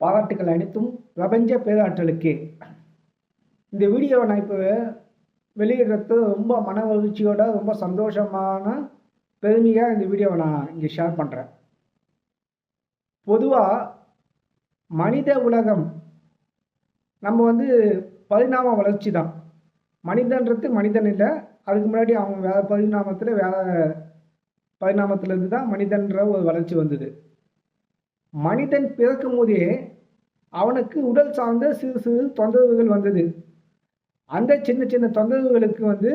பாராட்டுக்கள் அனைத்தும் பிரபஞ்ச பேராற்றலுக்கு. இந்த வீடியோவை நான் இப்போ வெளியிடுறது ரொம்ப மன மகிழ்ச்சியோட ரொம்ப சந்தோஷமான பெருமையாக இந்த வீடியோவை நான் இங்கே ஷேர் பண்ணுறேன் பொதுவாக மனித உலகம் நம்ம வந்து பரிணாம வளர்ச்சி தான். மனிதன்றது மனிதன் இல்லை அதுக்கு முன்னாடி அவங்க வேற பரிணாமத்தில் வேற பரிணாமத்திலேருந்து தான் மனிதன்ற ஒரு வளர்ச்சி வந்தது. மனிதன் பிறக்கும் போதே அவனுக்கு உடல் சார்ந்த சிறு சிறு தொந்தரவுகள் வந்தது. அந்த சின்ன சின்ன தொந்தரவுகளுக்கு வந்து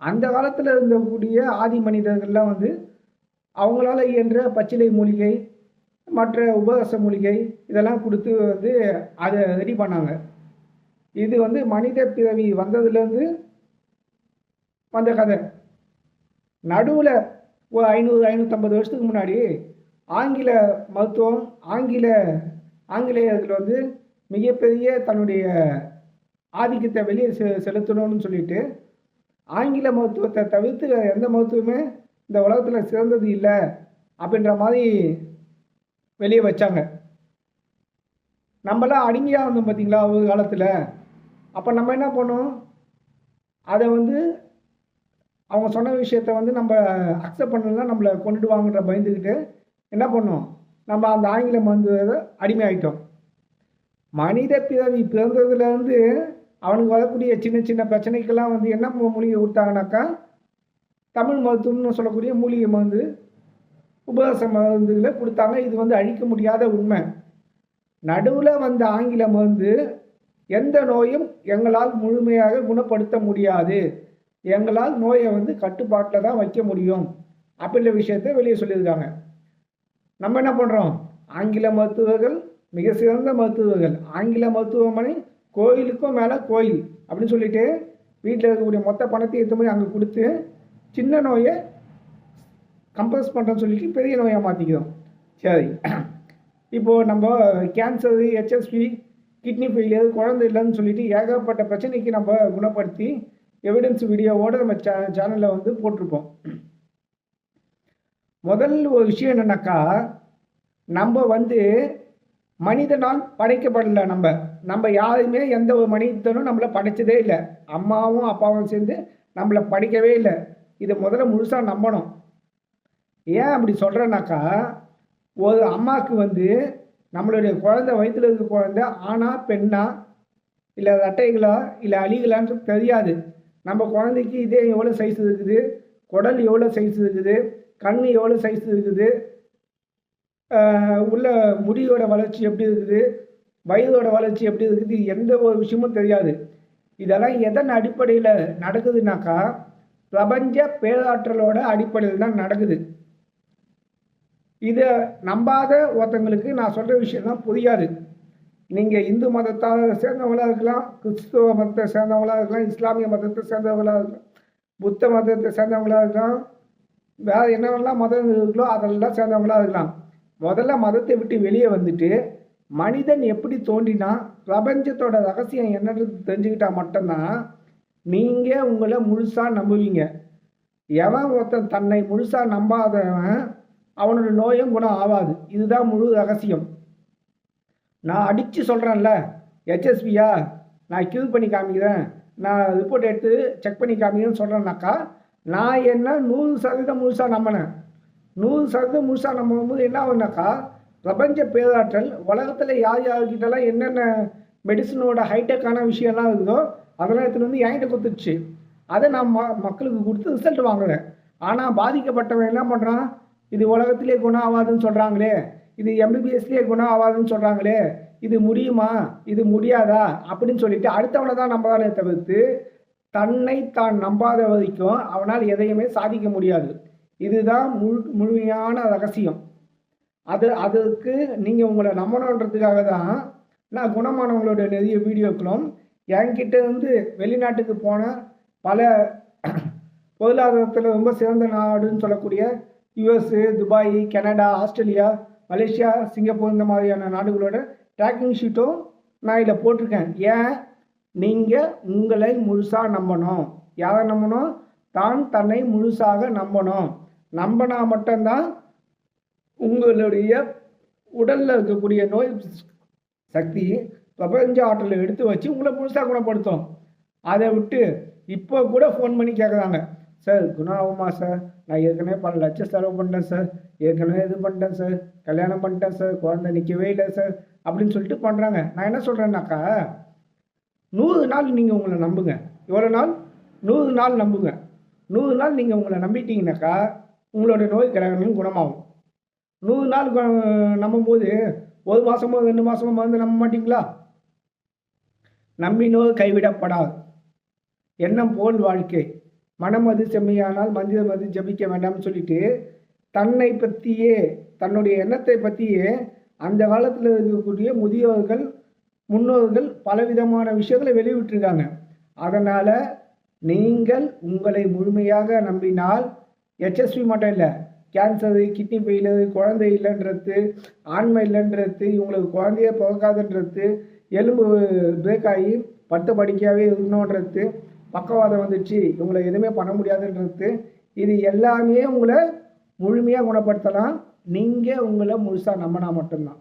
அந்த காலத்தில் இருந்தக்கூடிய ஆதி மனிதர்கள்லாம் வந்து அவங்களால இயன்ற பச்சிலை மூலிகை மற்ற உபரச மூலிகை இதெல்லாம் கொடுத்து வந்து அதை ரெடி பண்ணாங்க. இது வந்து மனித பிறவி வந்ததுலேருந்து வந்த கதை. நடுவில் ஒரு ஐநூறு ஐநூற்றம்பது வருஷத்துக்கு முன்னாடி ஆங்கில மருத்துவம் ஆங்கில ஆங்கிலேயர்கள் வந்து மிகப்பெரிய தன்னுடைய ஆதிக்கத்தை வெளியே செ செலுத்தணும்னு சொல்லிட்டு ஆங்கில மருத்துவத்தை தவிர்த்து எந்த மருத்துவமே இந்த உலகத்தில் சிறந்தது இல்லை அப்படின்ற மாதிரி வெளியே வச்சாங்க. நம்மளாம் அடிமையாக இருந்தோம் பார்த்தீங்களா ஒரு காலத்தில். அப்போ நம்ம என்ன பண்ணோம்? அதை வந்து அவங்க சொன்ன விஷயத்த வந்து நம்ம அக்செப்ட் பண்ணலாம் நம்மளை கொண்டுடுவாங்கன்ற பயந்துக்கிட்டு என்ன பண்ணோம் நம்ம அந்த ஆங்கில மருந்து அடிமை ஆகிட்டோம் மனித பிறவி பிறந்ததுலேருந்து அவனுக்கு வரக்கூடிய சின்ன சின்ன பிரச்சனைக்கெல்லாம் வந்து என்ன மூலிகை கொடுத்தாங்கனாக்கா தமிழ் மருத்துவம்னு சொல்லக்கூடிய மூலிகை மருந்து உபவாச மருந்துகளை கொடுத்தாங்க. இது வந்து அழிக்க முடியாத உண்மை. நடுவில் வந்த ஆங்கில மருந்து எந்த நோயும் எங்களால் முழுமையாக குணப்படுத்த முடியாது. எங்களால் நோயை வந்து கட்டுப்பாட்டில் தான் வைக்க முடியும். அப்படின்ற விஷயத்தை வெளியே சொல்லியிருக்காங்க. நம்ம என்ன பண்ணுறோம் ஆங்கில மருத்துவர்கள் மிக சிறந்த மருத்துவர்கள். ஆங்கில மருத்துவமனை கோயிலுக்கும் மேலே கோயில் அப்படின்னு சொல்லிட்டு வீட்டில் இருக்கக்கூடிய மொத்த பணத்தை எடுத்து போய் அங்கே கொடுத்து சின்ன நோயை கம்ப்ரஸ் பண்ணுறேன்னு சொல்லிட்டு பெரிய நோயாக மாற்றிக்கிறோம் சரி. இப்போது நம்ம கேன்சரு ஹெச்எஸ்பி கிட்னி ஃபெயிலியர் குழந்தை இல்லைன்னு சொல்லிட்டு ஏகப்பட்ட பிரச்சனைக்கு நம்ம குணப்படுத்தி எவிடன்ஸ் வீடியோவோட நம்ம சே சேனலில் வந்து போட்டிருப்போம். முதல் ஒரு விஷயம் என்னன்னாக்கா நம்ம வந்து மனிதனால் படைக்கப்படல நம்ம. நம்ம யாருமே எந்த ஒரு மனிதனும் நம்மளை படைச்சதே இல்லை. அம்மாவும் அப்பாவும் சேர்ந்து நம்மளை படிக்கவே இல்லை. இதை முதல்ல முழுசாக நம்பணும். ஏன் அப்படி சொல்கிறேன்னாக்கா ஒரு அம்மாவுக்கு வந்து நம்மளுடைய குழந்தை வயித்துல இருக்க குழந்தை ஆணா பெண்ணா இல்லை ரெட்டைகளா இல்லை அழிகளான்னு தெரியாது. நம்ம குழந்தைக்கு இதே எவ்வளோ சைஸ் இருக்குது? குடல் எவ்வளோ சைஸ் இருக்குது? கண் எவ்வளோ சைஸ் இருக்குது? உள்ள முடியோட வளர்ச்சி எப்படி இருக்குது? வயதோட வளர்ச்சி எப்படி இருக்குது? எந்த ஒரு விஷயமும் தெரியாது. இதெல்லாம் எதன் அடிப்படையில் நடக்குதுனாக்கா பிரபஞ்ச பேராற்றலோட அடிப்படையில் தான் நடக்குது. இதை நம்பாத ஒருத்தங்களுக்கு நான் சொல்கிற விஷயம்லாம் புரியாது. நீங்கள் இந்து மதத்தை சேர்ந்தவங்களா இருக்கலாம் கிறிஸ்துவ மதத்தை சேர்ந்தவங்களா இருக்கலாம் இஸ்லாமிய மதத்தை சேர்ந்தவங்களாக இருக்கலாம் புத்த மதத்தை சேர்ந்தவங்களா இருக்கலாம் வேறு என்னவெல்லாம் மதம் இருக்குதோ அதெல்லாம் சேர்ந்தவங்களா இருக்கலாம். முதல்ல மதத்தை விட்டு வெளியே வந்துட்டு மனிதன் எப்படி தோண்டினா பிரபஞ்சத்தோட ரகசியம் என்னன்றது தெரிஞ்சுக்கிட்டா மட்டும்தான் நீங்கள் உங்களை முழுசாக நம்புவீங்க. எவன் ஒருத்தன் தன்னை முழுசாக நம்பாதவன் அவனோட நோயும் குணம் ஆகாது. இதுதான் முழு ரகசியம். நான் அடித்து சொல்கிறேன்ல ஹெச்எஸ்பியா நான் கியூ பண்ணி காமிக்கிறேன். நான் ரிப்போர்ட் எடுத்து செக் பண்ணி காமிக்கிறேன்னு சொல்கிறேன்னாக்கா நான் என்ன நூறு சதவீதம் முழுசாக நம்பினேன். நூறு சதவீதம் முழுசாக நம்பும்போது என்ன ஆகுனாக்கா பிரபஞ்ச பேராற்றல் உலகத்தில் யார் யார்கிட்டலாம் என்னென்ன மெடிசனோட ஹைடெக்கான விஷயம்லாம் இருக்குதோ அதெல்லாம் எடுத்துகிட்டு வந்து என்கிட்ட கொடுத்துருச்சு. அதை நான் ம மக்களுக்கு கொடுத்து ரிசல்ட் வாங்குறேன் ஆனால் பாதிக்கப்பட்டவன் என்ன பண்ணுறான் இது உலகத்திலே குணம் ஆகாதுன்னு சொல்கிறாங்களே இது எம்பிபிஎஸ்லேயே குணம் ஆகாதுன்னு சொல்கிறாங்களே இது முடியுமா? இது முடியாதா? அப்படின்னு சொல்லிட்டு அடுத்தவனை தான் நம்பதானே தவிர்த்து தன்னை தான் நம்பாத வரைக்கும் அவனால் எதையுமே சாதிக்க முடியாது. இதுதான் முழு முழுமையான ரகசியம். அது அதுக்கு நீங்கள் உங்களை நம்பணுன்றதுக்காக தான் நான் குணமானவங்களோட நிறைய வீடியோக்களும் என்கிட்ட இருந்து வெளிநாட்டுக்கு போன பல பொருளாதாரத்தில் ரொம்ப சிறந்த நாடுன்னு சொல்லக்கூடிய US Dubai Canada Australia Malaysia Singapore இந்த மாதிரியான நாடுகளோட ட்ராக்கிங் ஷீட்டும் நான் இதில் போட்டிருக்கேன். ஏன்? நீங்கள் உங்களை முழுசாக நம்பணும். யாரை நம்பணும்? தான் தன்னை முழுசாக நம்பணும். நம்பினா மட்டும்தான் உங்களுடைய உடலில் இருக்கக்கூடிய நோய் சக்தி பிரபஞ்ச ஆற்றலை எடுத்து வச்சு உங்களை முழுசாக குணப்படுத்தும். அதை விட்டு இப்போ கூட ஃபோன் பண்ணி கேட்குறாங்க சார் குணம் ஆகுமா சார் நான் ஏற்கனவே பல லட்சம் செலவு பண்ணிட்டேன் சார் ஏற்கனவே இது பண்ணிட்டேன் சார் கல்யாணம் பண்ணிட்டேன் சார் குழந்தை நிற்கவே இல்லை சார் அப்படின்னு சொல்லிட்டு பண்ணுறாங்க நான் என்ன சொல்கிறேன்னாக்கா நூறு நாள் நீங்கள் உங்களை நம்புங்க. எவ்வளோ நாள்? நூறு நாள் நம்புங்க. நூறு நாள் நீங்கள் உங்களை நம்பிட்டீங்கனாக்கா உங்களோட நோய் கிரகங்களும் குணமாகும். நூறு நாள் நம்பும்போது ஒரு மாதமோ ரெண்டு மாதமோ மருந்து நம்ப மாட்டிங்களா? நம்பினோர் கைவிடப்படாது. எண்ணம் போல் வாழ்க்கை. மனம் அது செம்மையானால் மந்திரம் அது ஜபிக்க வேண்டாம்னு சொல்லிட்டு தன்னை பற்றியே தன்னுடைய எண்ணத்தை பற்றியே அந்த காலத்தில் இருக்கக்கூடிய முதியோர்கள் முன்னோர்கள் பலவிதமான விஷயங்களை வெளிவிட்டிருக்காங்க அதனால் நீங்கள் உங்களை முழுமையாக நம்பினால் HSV மட்டும் இல்லை கேன்சரு கிட்னி ஃபெயிலரு குழந்தை இல்லைன்றது ஆண்மை இல்லைன்றது இவங்களுக்கு குழந்தையே பிறக்காதுன்றது எலும்பு பிரேக் ஆகி பட்டு படிக்காவே இருக்கணுன்றது பக்கவாதம் வந்துச்சு இவங்களை எதுவுமே பண்ண முடியாதுன்றது இது எல்லாமே உங்களை முழுமையாக குணப்படுத்தலாம். நீங்கள் உங்களை முழுசாக நம்பினா மட்டும்தான்.